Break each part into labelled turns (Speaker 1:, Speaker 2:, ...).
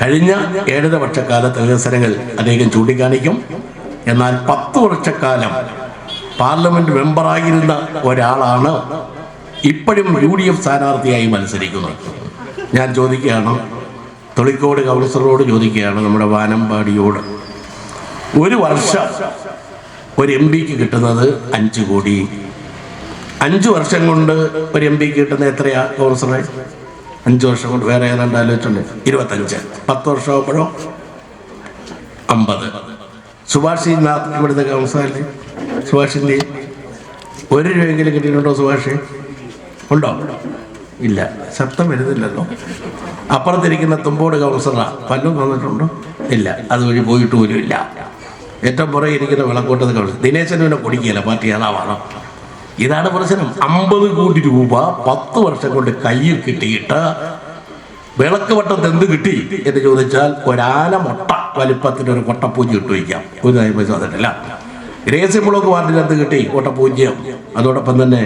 Speaker 1: കഴിഞ്ഞ ഏഴര വർഷക്കാലത്തെ വികസനങ്ങൾ അദ്ദേഹം ചൂണ്ടിക്കാണിക്കും. എന്നാൽ പത്ത് വർഷക്കാലം പാർലമെന്റ് മെമ്പറായിരുന്ന ഒരാളാണ് ഇപ്പോഴും യു ഡി എഫ് സ്ഥാനാർത്ഥിയായി മത്സരിക്കുന്നത്. ഞാൻ ചോദിക്കുകയാണ് തൊളിക്കോട് കൗൺസിലറോട് ചോദിക്കുകയാണ് നമ്മുടെ വാനമ്പാടിയോട്. ഒരു വർഷം ഒരു എം പിക്ക് കിട്ടുന്നത് അഞ്ച് കോടി. അഞ്ച് വർഷം കൊണ്ട് ഒരു എം പിക്ക് കിട്ടുന്ന എത്രയാണ് കൗൺസിലറെ? അഞ്ച് വർഷം കൊണ്ട് വേറെ ഏതാണ്ട് ആലോചിച്ചുണ്ട് ഇരുപത്തഞ്ച്. പത്ത് വർഷം ആകുമ്പോഴോ അമ്പത്. സുഭാഷ് ഇവിടുത്തെ കൗൺസിലല്ലേ സുഭാഷിന്റെ ഒരു രൂപയെങ്കിലും കിട്ടിയിട്ടുണ്ടോ സുഭാഷ്? ഉണ്ടോ? ഇല്ല. ശബ്ദം വരുന്നില്ലല്ലോ. അപ്പുറത്തിരിക്കുന്ന തുമ്പോട് കൗൺസിലറാ. പല്ലും തന്നിട്ടുണ്ടോ? ഇല്ല. അതുവഴി പോയിട്ട് പോലും ഇല്ല. ഏറ്റവും പുറകെ ഇരിക്കുന്ന വിളക്കൂട്ടത് കൗൺസിലർ. ദിനേശൻ പിന്നെ കുടിക്കുകയില്ല പാർട്ടി ഏതാവാണോ ഇതാണ് പ്രശ്നം. അമ്പത് കോടി രൂപ പത്ത് വർഷം കൊണ്ട് കയ്യിൽ കിട്ടിയിട്ട് വിളക്ക് വട്ടത്ത് എന്ത് കിട്ടി എന്ന് ചോദിച്ചാൽ ഒരാന മുട്ട വലിപ്പത്തിന് ഒരു കൊട്ടപ്പൂജ ഇട്ട് വയ്ക്കാം. ഒരു പൈസ വന്നിട്ടില്ല. രഹസ്യമുളക് വാർഡിൽ എന്ത് കിട്ടി? കൊട്ടപ്പൂജ്യം അതോടൊപ്പം തന്നെ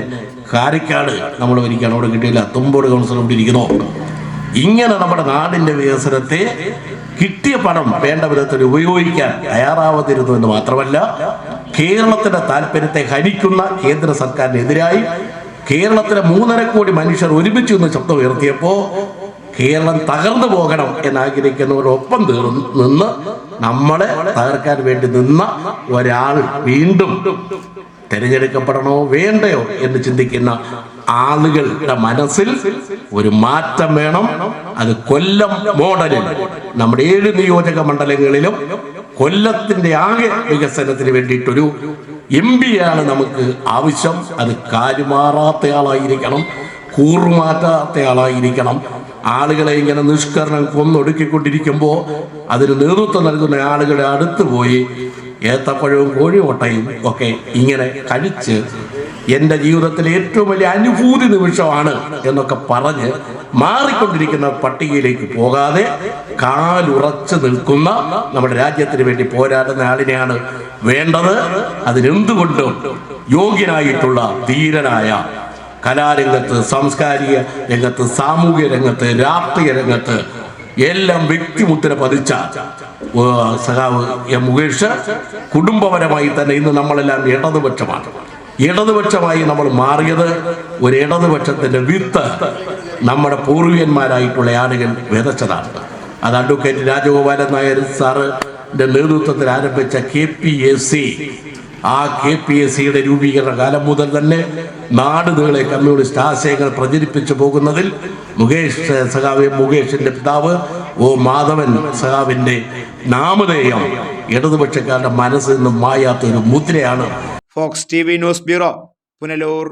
Speaker 1: കാരിക്കാട് നമ്മൾ ഒരിക്കലും അവിടെ കിട്ടിയില്ല. തുമ്പോട് കൗൺസിലർ ഇവിടെ ഇരിക്കുന്നു. ഇങ്ങനെ നമ്മുടെ നാടിന്റെ വികസനത്തെ കിട്ടിയ പണം വേണ്ട വിധത്തിൽ ഉപയോഗിക്കാൻ തയ്യാറാവാതിരുന്നു എന്ന് മാത്രമല്ല കേരളത്തിന്റെ താല്പര്യത്തെ ഹനിക്കുന്ന കേന്ദ്ര സർക്കാരിനെതിരായി കേരളത്തിലെ മൂന്നര കോടി മനുഷ്യർ ഒരുമിച്ച് നിന്ന് ശബ്ദം ഉയർത്തിയപ്പോൾ കേരളം തകർന്നു പോകണം എന്നാഗ്രഹിക്കുന്നവരൊപ്പം തീർന്ന് നിന്ന് നമ്മളെ തകർക്കാൻ വേണ്ടി നിന്ന ഒരാൾ വീണ്ടും തിരഞ്ഞെടുക്കപ്പെടണോ വേണ്ടയോ എന്ന് ചിന്തിക്കുന്ന ആളുകളുടെ മനസ്സിൽ ഒരു മാറ്റം വേണം. അത് കൊല്ലം മോഡലിൽ നമ്മുടെ ഏഴ് നിയോജക മണ്ഡലങ്ങളിലും കൊല്ലത്തിന്റെ ആകെ വികസനത്തിന് വേണ്ടിയിട്ടൊരു എം ആണ് നമുക്ക് ആവശ്യം. അത് കാലുമാറാത്തയാളായിരിക്കണം കൂറുമാറ്റാത്തയാളായിരിക്കണം. ആളുകളെ ഇങ്ങനെ നിഷ്കരണം കൊന്നൊടുക്കിക്കൊണ്ടിരിക്കുമ്പോൾ അതിന് നേതൃത്വം നൽകുന്ന ആളുകളെ അടുത്ത് പോയി ഏത്തപ്പഴവും കോഴിമുട്ടയും ഒക്കെ ഇങ്ങനെ കഴിച്ച് എന്റെ ജീവിതത്തിലെ ഏറ്റവും വലിയ അനുഭൂതി നിമിഷമാണ് എന്നൊക്കെ പറഞ്ഞ് മാറിക്കൊണ്ടിരിക്കുന്ന പട്ടികയിലേക്ക് പോകാതെ കാലുറച്ച് നിൽക്കുന്ന നമ്മുടെ രാജ്യത്തിന് വേണ്ടി പോരാടുന്ന ആളിനെയാണ് വേണ്ടത്. അതിനെന്തുകൊണ്ടും യോഗ്യനായിട്ടുള്ള ധീരനായ കലാരംഗത്ത് സാംസ്കാരിക രംഗത്ത് സാമൂഹ്യ രംഗത്ത് രാഷ്ട്രീയ രംഗത്ത് എല്ലാം വ്യക്തിമുദ്ര പതിച്ച സഹാവ് എം മുകേഷ് കുടുംബപരമായി തന്നെ ഇന്ന് നമ്മളെല്ലാം ഇടതുപക്ഷമാണ്. ഇടതുപക്ഷമായി നമ്മൾ മാറിയത് ഒരു ഇടതുപക്ഷത്തിന്റെ വിത്ത് നമ്മുടെ പൂർവികന്മാരായിട്ടുള്ള ആളുകൾ വിതച്ചതാണ് അത് അഡ്വക്കേറ്റ് രാജഗോപാലൻ നായർ സാറിന്റെ നേതൃത്വത്തിൽ ആരംഭിച്ച കെ പി എസ് സി ആ കെ പി എസ് സിയുടെ രൂപീകരണ കാലം മുതൽ തന്നെ നാട് നീളെ കമ്മ്യൂണിസ്റ്റ് ആശയങ്ങൾ പ്രചരിപ്പിച്ചു പോകുന്നതിൽ മുകേഷ് സഖാവ്. മുകേഷിന്റെ പിതാവ് ഓ മാധവൻ സഖാവിന്റെ നാമധേയം ഇടതുപക്ഷക്കാരുടെ മനസ്സിൽ നിന്നും മായാത്ത ഒരു മുദ്രയാണ്
Speaker 2: Fox T news bureau Punalur